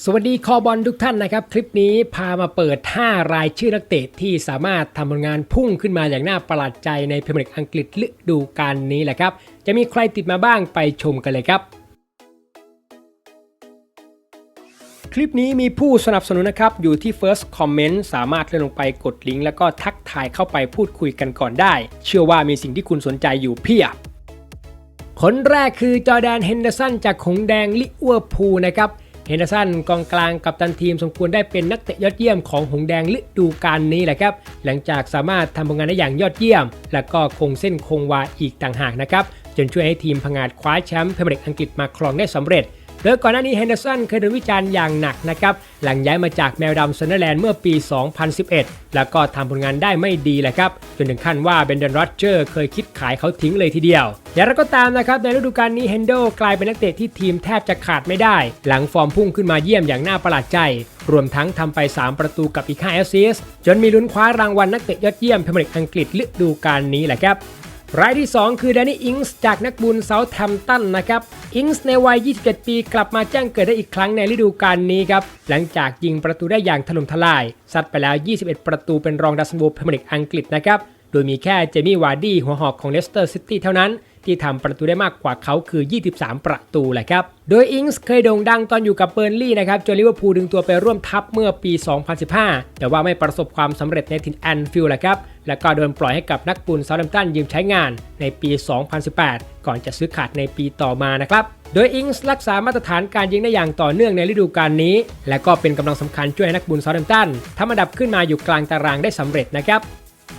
สวัสดีคอบอลทุกท่านนะครับ คลิปนี้พามาเปิด 5 รายชื่อนักเตะที่สามารถทำผลงานพุ่งขึ้นมาอย่างน่าประหลาดใจในพรีเมียร์ลีกอังกฤษฤดูกาลนี้แหละครับ จะมีใครติดมาบ้างไปชมกันเลยครับ คลิปนี้มีผู้สนับสนุนนะครับ อยู่ที่ First Comment สามารถเลื่อนลงไปกดลิงก์แล้วก็ทักทายเข้าไปพูดคุยกันก่อนได้ เชื่อว่ามีสิ่งที่คุณสนใจอยู่เพียบคนแรกคือจอแดนเฮนเดอร์สันจากหงแดงลิเวอร์พูลนะครับ เฮนเดอร์สันกองกลางกับตันทีมสมควรได้เป็นนักเตะยอดเยี่ยมของหงแดงฤดูกาลนี้แหละครับ หลังจากสามารถทำผลงานได้อย่างยอดเยี่ยม และก็คงเส้นคงวาอีกต่างหากนะครับ จนช่วยให้ทีมพงาดคว้าแชมป์พรีเมียร์ลีกอังกฤษมาครองได้สำเร็จ โดยก่อนหน้านี้เฮนเดอร์สันเคยโดนวิจารณ์อย่างหนักนะครับหลังย้ายมาจากแมวดำซันเดอร์แลนด์เมื่อปี 2011 แล้วก็ทำผลงานได้ไม่ดีแหละครับจนถึงขั้นว่าเบนเดนโรเจอร์เคยคิดขายเขาทิ้งเลยทีเดียวอย่างไรก็ตามนะครับในฤดูกาลนี้เฮนโดกลายเป็นนักเตะที่ทีมแทบจะขาดไม่ได้ หลังฟอร์มพุ่งขึ้นมาเยี่ยมอย่างน่าประหลาดใจ รวมทั้งทำไป 3 ประตูกับอีก5แอสซิสจนมีลุ้นคว้ารางวัลนักเตะยอดเยี่ยมพรีเมียร์ลีกอังกฤษฤดูกาลนี้แหละครับ รายที่ 2 คือแดนนี่อิงส์จากนักบุญเซาท์แฮมตันนะครับอิงส์ในวัย 27 ปีกลับมาแจ้งเกิดได้อีกครั้งในฤดูกาลนี้ครับ หลังจากยิงประตูได้อย่างถล่มทลาย ซัดไปแล้ว 21 ประตูเป็นรองดัสบูพรีเมียร์ลีกอังกฤษนะครับ โดยมีแค่เจมี่วาร์ดี้หัวหอกของเลสเตอร์ซิตี้เท่านั้น ที่ทำประตูได้มากกว่าเขาคือ 23 ประตูแหละครับ โดยอิงส์เคยโด่งดังตอนอยู่กับเบอร์ลี่นะครับจนลิเวอร์พูลดึงตัวไปร่วมทัพเมื่อปี 2015 แต่ว่าไม่ประสบความสำเร็จในถิ่นแอนฟิลด์แหละครับ แล้วก็โดนปล่อยให้กับนักบุญเซาท์แฮมตันยืมใช้งานในปี 2018 ก่อนจะซื้อขาดในปีต่อมานะครับโดยอิงส์รักษามาตรฐานการยิงได้อย่างต่อเนื่องในฤดูกาลนี้ และก็เป็นกำลังสำคัญช่วยให้นักบุญเซาท์แฮมตันทำอันดับขึ้นมาอยู่กลางตารางได้สำเร็จนะครับ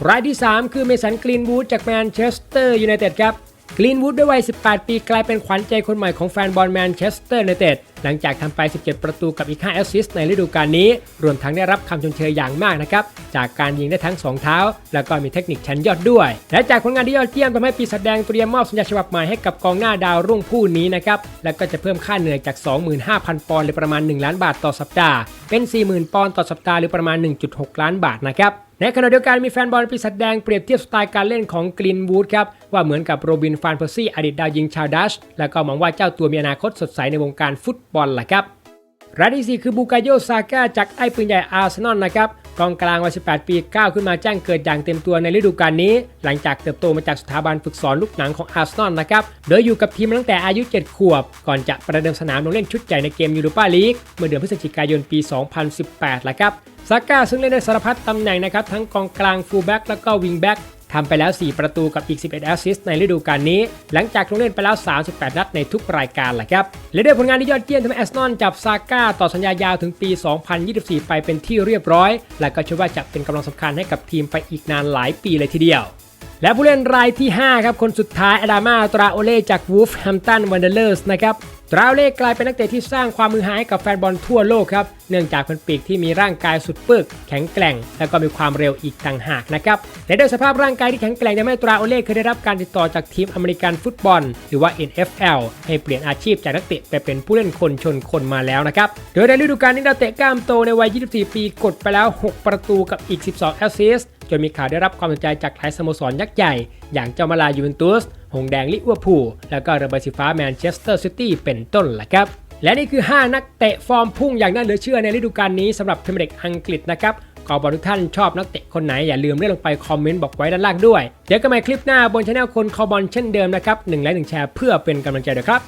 รายที่ 3 คือเมสันกรีนวูดจากแมนเชสเตอร์ยูไนเต็ดครับ กรีนวูดด้วยวัย 18 ปีกลายเป็นขวัญใจคนใหม่ของแฟนบอลแมนเชสเตอร์ยูไนเต็ดหลังจากทำไป 17 ประตูกับอีก 5 แอสซิสต์ในฤดูกาลนี้ รวมทั้งได้รับคำชมเชยอย่างมากนะครับ จากการยิงได้ทั้ง 2 เท้า แล้วก็มีเทคนิคชั้นยอดด้วย และจากผลงานที่ยอดเยี่ยมทำให้ปีศาจแดงเตรียมมอบสัญญาฉบับใหม่ให้กับกองหน้าดาวรุ่งผู้นี้นะครับ แล้วก็จะเพิ่มค่าเหนื่อยจาก 25,000 ปอนด์หรือประมาณ 1 ล้านบาทต่อสัปดาห์ เป็น 40,000 ปอนด์ต่อสัปดาห์หรือประมาณ 1.6 ล้านบาทนะครับ ในขณะเดียวกันมีแฟนบอลปีศาจแดงเปรียบเทียบสไตล์การเล่นของกรีนวูดครับว่าเหมือนกับโรบินฟานเพอร์ซี่อดีตดาวยิงชาวดัชแล้วก็หวังว่าเจ้าตัวมีอนาคตสดใสในวงการฟุตบอลแหละครับรายที่ 4 คือบูกาโยซาก้าจากไอ้ปืนใหญ่อาร์เซนอลนะครับ กองกลางวัย 18 ปีก้าวขึ้นมาแจ้งเกิดอย่างเต็มตัวในฤดูกาลนี้ หลังจากเติบโตมาจากสถาบันฝึกสอนลูกหนังของอาร์เซนอลนะครับ โดยอยู่กับทีมตั้งแต่อายุ 7 ขวบ ก่อนจะประเดิมสนามลงเล่นชุดใหญ่ในเกมยูโรปาลีกเมื่อเดือนพฤศจิกายนปี 2018แหละครับซาก้าซึ่งเล่นในสารพัดตำแหน่งนะครับทั้งกองกลางฟูลแบ็กแล้วก็วิงแบ็ก ทำไปแล้ว 4 ประตูกับอีก 11 แอสซิสต์ในฤดูกาลนี้ หลังจากลงเล่นไปแล้ว 38 นัดในทุกรายการแหละครับ และด้วยผลงานที่ยอดเยี่ยมทำให้แอสนอนจับซาก้าต่อสัญญายาวถึงปี 2024 ไปเป็นที่เรียบร้อย และก็เชื่อว่าจะเป็นกำลังสำคัญให้กับทีมไปอีกนานหลายปีเลยทีเดียวและผู้เล่นรายที่ 5 ครับ คนสุดท้ายอดามาตราโอเล่จากวูฟแฮมตันวันเดอร์เลอร์สนะครับ ตราอเล่กลายเป็นนักเตะที่สร้างความมือหาให้กับแฟนบอลทั่วโลกครับ เนื่องจากเป็นปีกที่มีร่างกายสุดปึก แข็งแกร่ง และก็มีความเร็วอีกต่างหากนะครับและด้วยสภาพร่างกายที่แข็งแกร่งทำให้ตราโอเล่เคยได้รับการติดต่อจากทีมอเมริกันฟุตบอล หรือว่า NFL ให้เปลี่ยนอาชีพจากนักเตะไปเป็นผู้เล่นคนชนคนมาแล้วนะครับ โดยในฤดูกาลนี้ดาวเตะกล้ามโตในวัย 24 ปีกดไปแล้ว 6 ประตูกับอีก 12 แอสซิสต์ จนมีข่าวได้รับความสนใจจากหลายสโมสรยักษ์ใหญ่ อย่างเจ้ามาลายูเวนตุส หงแดงลิเวอร์พูล แล้วก็เรือใบสีฟ้าแมนเชสเตอร์ซิตี้เป็นต้นแหละครับ และนี่คือ 5 นักเตะฟอร์มพุ่งอย่างน่าเหลือเชื่อในฤดูกาลนี้สำหรับพรีเมียร์ลีกอังกฤษนะครับขอบอกทุกท่านชอบนักเตะคนไหน อย่าลืมเลื่อนลงไปคอมเมนต์บอกไว้ด้านล่างด้วย เจอกันใหม่คลิปหน้าบนช anel คนคอบอลเช่นเดิมนะครับหนึ่งไลค์หนึ่งแชร์เพื่อเป็นกำลังใจด้วยครับ